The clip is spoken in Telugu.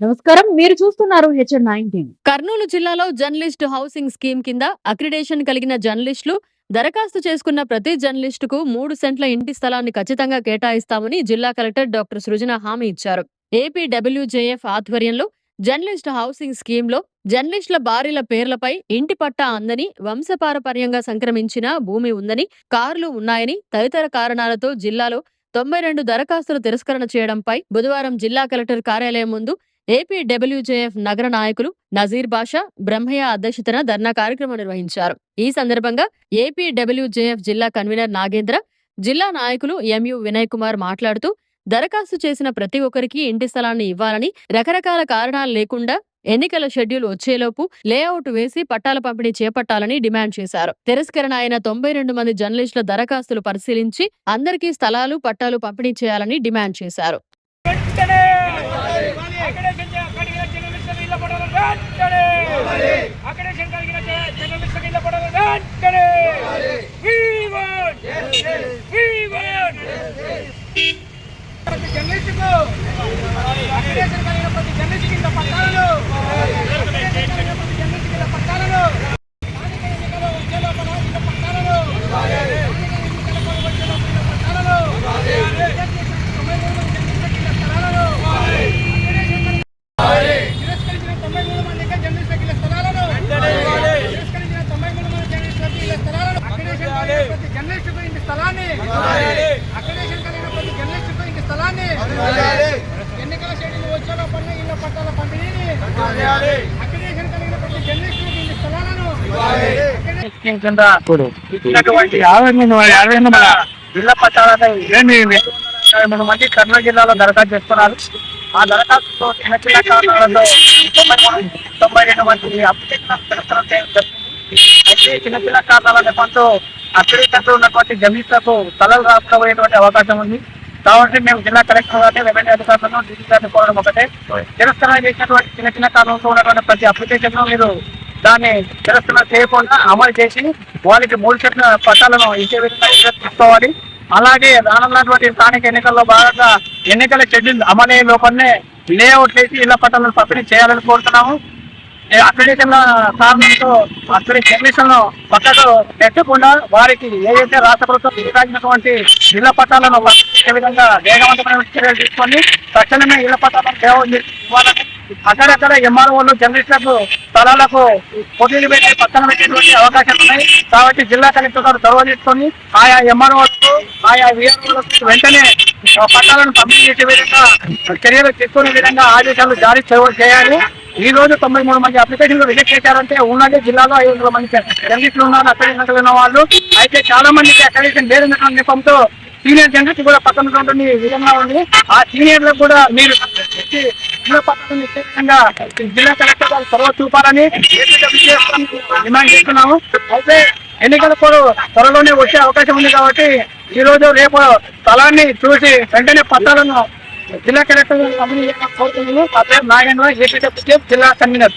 నమస్కారం. మీరు చూస్తున్నారు హెచ్ఎన్ నైన్టీన్. కర్నూలు జిల్లాలో జర్నలిస్ట్ హౌసింగ్ స్కీమ్ కింద అక్రిడేషన్ కలిగిన జర్నలిస్టులు దరఖాస్తు చేసుకున్న ప్రతి జర్నలిస్టుకు మూడు సెంట్ల ఇంటి స్థలాన్ని ఖచ్చితంగా కేటాయిస్తామని జిల్లా కలెక్టర్ డాక్టర్ సృజన హామీ ఇచ్చారు. ఏపీ డబ్ల్యూజేఎఫ్ ఆధ్వర్యంలో జర్నలిస్ట్ హౌసింగ్ స్కీమ్లో జర్నలిస్టుల భార్యల పేర్లపై ఇంటి పట్టా అందని వంశపారపర్యంగా సంక్రమించిన భూమి ఉందని కార్లు ఉన్నాయని తదితర కారణాలతో జిల్లాలో తొంభై రెండు దరఖాస్తులు తిరస్కరణ చేయడంపై బుధవారం జిల్లా కలెక్టర్ కార్యాలయం ముందు ఏపీ డబ్ల్యూజేఎఫ్ నగర నాయకులు నజీర్ బాషా బ్రహ్మయ్య అధ్యక్షతన ధర్నా కార్యక్రమం నిర్వహించారు. ఈ సందర్భంగా ఏపీ డబ్ల్యూజేఎఫ్ జిల్లా కన్వీనర్ నాగేంద్ర జిల్లా నాయకులు ఎంయు వినయ్ కుమార్ మాట్లాడుతూ దరఖాస్తు చేసిన ప్రతి ఒక్కరికి ఇంటి స్థలాన్ని ఇవ్వాలని రకరకాల కారణాలు లేకుండా ఎన్నికల షెడ్యూల్ వచ్చేలోపు లేఅవుట్ వేసి పట్టాల పంపిణీ చేపట్టాలని డిమాండ్ చేశారు. తిరస్కరణ అయిన తొంభై రెండు మంది జర్నలిస్టుల దరఖాస్తులు పరిశీలించి అందరికీ స్థలాలు పట్టాలు పంపిణీ చేయాలని డిమాండ్ చేశారు వెంటనే అక్కడేషన్ చే- కలిగిన జర్నలిస్టులకు ఇళ్ళ పట్టాలు వెంటనే అక్కడేషన్ కలిగిన జ- జర్నలిస్టులకు ఇళ్ళ పట్టాలు వెంటనే We want justice. జర్నలిస్టుకు అక్కడేషన్ కలిగిన ప్రతి జర్నలిస్టుకి కింద పట్టాలను అక్కడేషన్ కలిగిన ప్రతి జర్నలిస్టుకి ఇళ్ళ పట్టాలను స్థానిక ఎన్నికలు వచ్చే లోపల ఇళ్ళ పట్టాలను స్థానిక ఎన్నికలకు వచ్చే లోపల ఇళ్ళ పట్టాలను తొంభై మూడు మంది జర్నలిస్టులకు ఇళ్ళ స్థలాలను తిరస్కరించిన తొంభై మూడు మందికి జర్నలిస్టులకు ఇళ్ళ స్థలాలను తిరస్కరించిన తొంభై మూడు మంది జర్నలిస్టులకు ఇళ్ళ స్థలాలను అక్రిడేషన్ కలిగిన ప్రతి జర్నలిస్టుకు ఇంటి స్థలాన్ని అక్రిడేషన్ కలిగిన ప్రతి జర్నలిస్టుకు ఇంటి స్థలాన్ని ఎన్నికల షెడ్యూల్ వచ్చే లోపల ఇళ్ళ పట్టాల పంపిణీని అక్రిడేషన్ కలిగిన ప్రతి జర్నలిస్టుకు ఇంటి స్థలాలను స్కీమ్ కింద ఇచ్చినటువంటి యాభై ఎనిమిది యాభై ఎనిమిది మన జిల్లా పట్టాలపై ఏమి యాభై మూడు మంది కర్నూలు జిల్లాలో దరఖాస్తు చేస్తున్నారు. ఆ దరఖాస్తుతో చిన్న చిన్న కారణాలతో తొంభై రెండు మంది అప్లికేషన్. అయితే చిన్న చిన్న కారణాల నేపథ్యంతో అప్లికేషన్లో ఉన్నటువంటి జమీన్లకు తలలు రాకపోయేటువంటి అవకాశం ఉంది. కాబట్టి మేము జిల్లా కలెక్టర్ గారిని రెవెన్యూ అధికారులను డీజీ గారిని కోరడం ఒకటే. తిరస్కరణ చేసినటువంటి చిన్న చిన్న కారణంతో ఉన్నటువంటి ప్రతి అప్లికేషన్ మీరు దాన్ని తిరస్కరణ చేయకుండా అమలు చేసి వాళ్ళకి మూడు చెట్ల పట్టాలను ఇచ్చే విధంగా తీసుకోవాలి అలాగే రానున్నటువంటి స్థానిక ఎన్నికల్లో భాగంగా ఎన్నికల షెడ్యూల్ అమలయ్యే లోపలనే లేఅవుట్ చేసి ఇళ్ళ పట్టాలను పంపిణీ చేయాలని కోరుతున్నాము. అక్రిడేషన్ కారణంతో అక్కడి జర్నలిస్టులను పక్కకు పెట్టకుండా వారికి ఏదైతే రాష్ట్ర ప్రభుత్వం నిర్వహించినటువంటి ఇళ్ళ పట్టాలను పంపించే విధంగా వేగవంతమైన చర్యలు తీసుకొని తక్షణమే ఇళ్ళ పట్టాలను ఇవ్వాలని అక్కడక్కడ ఎంఆర్ఓలు జర్నలిస్టులకు స్థలాలకు పోటీలు పెట్టి పక్కన పెట్టేటువంటి అవకాశాలు ఉన్నాయి. కాబట్టి జిల్లా కలెక్టర్ గారు చొరవ తీసుకొని ఆయా ఎంఆర్ఓలకు ఆయా విఆర్ఓలకు వెంటనే పట్టాలను పంపిణీ చేసే విధంగా చర్యలు తీసుకునే విధంగా ఆదేశాలు జారీ చేయాలి. ఈ రోజు తొంభై మూడు మంది అప్లికేషన్లు రిజెక్ట్ చేశారంటే ఉన్నది జిల్లాలో ఐదు వందల మంది జర్నలిస్టులు ఉన్నారు అక్కడ ఉన్న వాళ్ళు. అయితే చాలా మందికి అక్కడేషన్ లేదన్న నెపంతో సీనియర్ జర్నలిస్ట్ కూడా పక్కన ఉన్నటువంటి విధంగా ఉంది. ఆ సీనియర్లకు కూడా మీరు జిల్లా విధంగా జిల్లా కలెక్టర్ గారు చొరవ చూపాలని డిమాండ్ చేస్తున్నాము. అయితే ఎన్నికల కూడా త్వరలోనే వచ్చే అవకాశం ఉంది కాబట్టి ఈ రోజు రేపు స్థలాన్ని చూసి వెంటనే పట్టాలను జిల్లా కలెక్టర్ గారు పంపిణీ చేయాలని కోరుతున్నాము నా